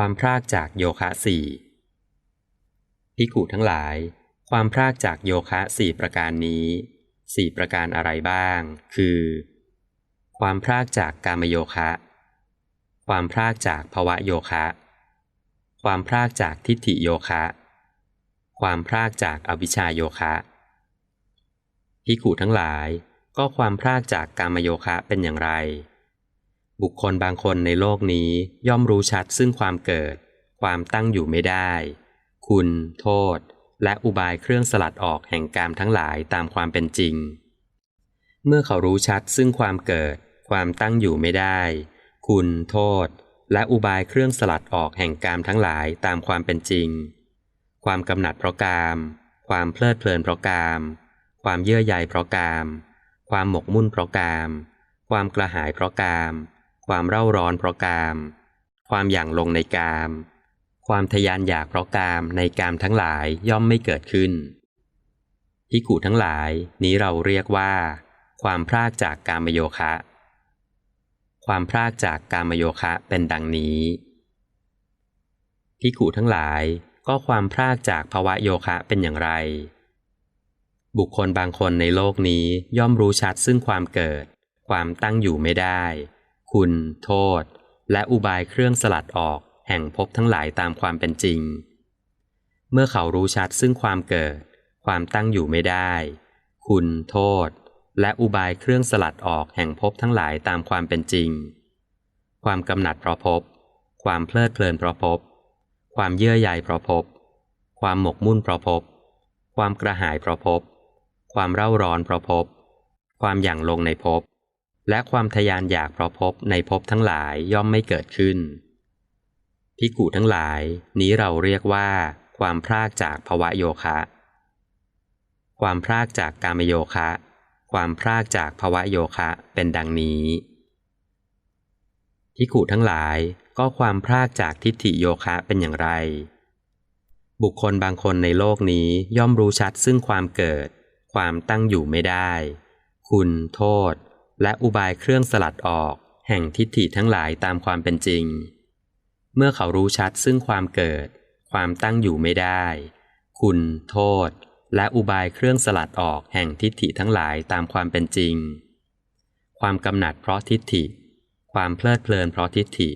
ความพรากจากโยคะสี่พิกุทั้งหลาย ความพรากจากโยคะสี่ประการนี้สี่ประการอะไรบ้าง คือ ความพรากจากกามโยคะ ความพรากจากภวะโยคะ ความพรากจากทิฏฐิโยคะ ความพรากจากอวิชชาโยคะพิกุทั้งหลาย ก็ความพรากจากกามโยคะเป็นอย่างไร บุคคลบางคนในโลกนี้ย่อมรู้ชัดซึ่งความเกิด ความตั้งอยู่ไม่ได้ คุณ โทษ และอุบายเครื่องสลัดออกแห่งกามทั้งหลายตามความเป็นจริง เมื่อเขารู้ชัดซึ่งความเกิด ความตั้งอยู่ไม่ได้ คุณ โทษ และอุบายเครื่องสลัดออกแห่งกามทั้งหลายตามความเป็นจริง ความกำหนัดเพราะกาม ความเพลิดเพลินเพราะกาม ความเยื่อใยเพราะกาม ความหมกมุ่นเพราะกาม ความกระหายเพราะกาม ความเร่าร้อนเพราะกาม ความหยั่งลงในกาม ความทยานอยากเพราะกามในกามทั้งหลายย่อมไม่เกิดขึ้นพิกุทั้งหลายนี้เราเรียกว่า ความพรากจากกามโยคะ ความพรากจากกามโยคะเป็นดังนี้พิกุทั้งหลายก็ความพรากจากภวะโยคะเป็นอย่างไร บุคคลบางคนในโลกนี้ย่อมรู้ชัดซึ่งความเกิด ความตั้งอยู่ไม่ได้ คุณ โทษ และอุบายเครื่องสลัดออกแห่งภพทั้งหลายตามความเป็นจริง เมื่อเขารู้ชัดซึ่งความเกิด ความตั้งอยู่ไม่ได้ คุณ โทษ และอุบายเครื่องสลัดออกแห่งภพทั้งหลายตามความเป็นจริง ความกำหนัดเพราะภพความเพลิดเพลินเพราะภพความเยื่อใยเพราะภพความหมกมุ่นเพราะภพความกระหายเพราะภพความเร่าร้อนเพราะภพความหยั่งลงในภพ และความทยานอยากเพราะภพในภพทั้งหลายย่อมไม่เกิดขึ้นพิกุทั้งหลายนี้เราเรียกว่า ความพรากจากภวะโยคะ ความพรากจากกามโยคะ ความพรากจากภวะโยคะเป็นดังนี้พิกุทั้งหลายก็ความพรากจากทิฏฐิโยคะเป็นอย่างไร บุคคลบางคนในโลกนี้ย่อมรู้ชัดซึ่งความเกิด ความตั้งอยู่ไม่ได้ คุณโทษ และอุบายเครื่องสลัดออก แห่งทิฏฐิทั้งหลายตามความเป็นจริง เมื่อเขารู้ชัดซึ่งความเกิด ความตั้งอยู่ไม่ได้ คุณ โทษ และอุบายเครื่องสลัดออกแห่งทิฏฐิทั้งหลายตามความเป็นจริง ความกำหนัดเพราะทิฏฐิ ความเพลิดเพลินเพราะทิฏฐิ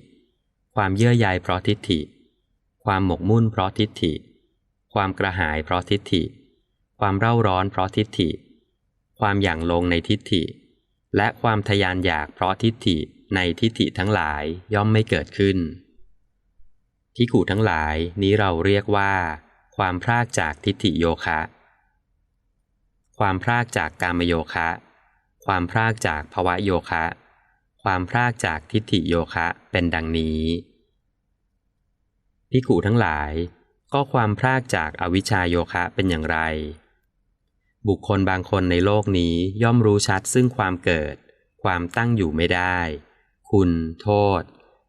ความเยื่อใยเพราะทิฏฐิ ความหมกมุ่นเพราะทิฏฐิ ความกระหายเพราะทิฏฐิ ความเร่าร้อนเพราะทิฏฐิ ความหยั่งลงในทิฏฐิ และความทยานอยากเพราะทิฏฐิในทิฏฐิทั้งหลายย่อมไม่เกิดขึ้น ที่ขู่ทั้งหลายนี้เราเรียกว่า ความพรากจากทิฏฐิโยคะ ความพรากจากกามโยคะ ความพรากจากภวะโยคะ ความพรากจากทิฏฐิโยคะเป็นดังนี้พิกุทั้งหลายก็ความพรากจากอวิชชาโยคะเป็นอย่างไร บุคคลบางคนในโลกนี้ย่อมรู้ชัดซึ่งความเกิด ความตั้งอยู่ไม่ได้ คุณ โทษ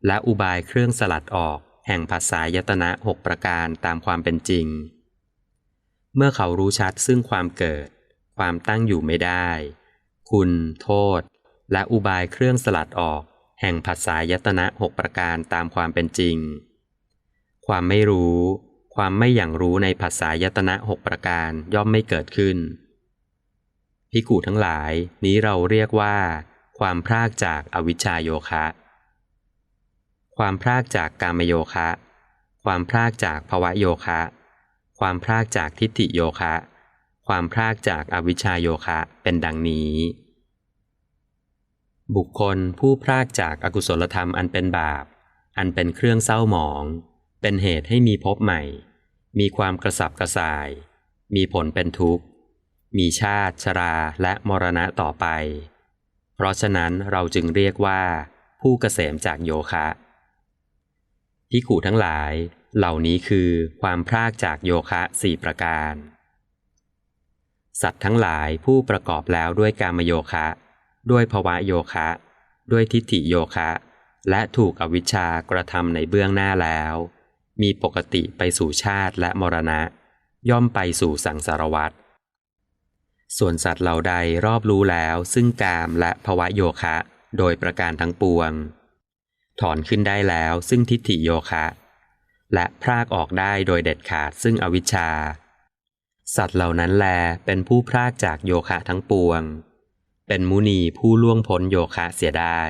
และอุบายเครื่องสลัดออก แห่งภาษายตนะหกประการตามความเป็นจริง เมื่อเขารู้ชัดซึ่งความเกิด ความตั้งอยู่ไม่ได้ คุณ โทษ และอุบายเครื่องสลัดออก แห่งผัสสายตนะหกประการตามความเป็นจริง ความไม่รู้ ความไม่อย่างรู้ในผัสสายตนะหกประการย่อมไม่เกิดขึ้น พิกูทั้งหลายนี้เราเรียกว่า ความพรากจากอวิชชาโยคะ ความพรากจากกามโยคะ ความพรากจากภวะโยคะ ความพรากจากทิฏฐิโยคะ ความพรากจากอวิชชาโยคะเป็นดังนี้ บุคคลผู้พรากจากอากุศลธรรมอันเป็นบาป อันเป็นเครื่องเศร้าหมอง เป็นเหตุให้มีพบใหม่ มีความกระสับกระส่าย มีผลเป็นทุกข์ มีชาติชราและมรณะต่อไป เพราะฉะนั้นเราจึงเรียกว่า ผู้เกษมจากโยคะพิขูทั้งหลาย เหล่านี้คือความพรากจากโยคะสี่ประการ สัตว์ทั้งหลายผู้ประกอบแล้วด้วยกามโยคะ ด้วยภวะโยคะ ด้วยทิฏฐิโยคะ และถูกอวิชชากระทำในเบื้องหน้าแล้ว มีปกติไปสู่ชาติและมรณะ ย่อมไปสู่สังสารวัฏส่วนสัตว์เหล่าใดรอบรู้แล้วซึ่งกามและภวะโยคะ โดยประการทั้งปวง ถอนขึ้นได้แล้วซึ่งทิฏฐิโยคะ และพรากออกได้โดยเด็ดขาดซึ่งอวิชชา สัตว์เหล่านั้นแลเป็นผู้พรากจากโยคะทั้งปวง เป็นมุนีผู้ล่วงพ้นโยคะเสียได้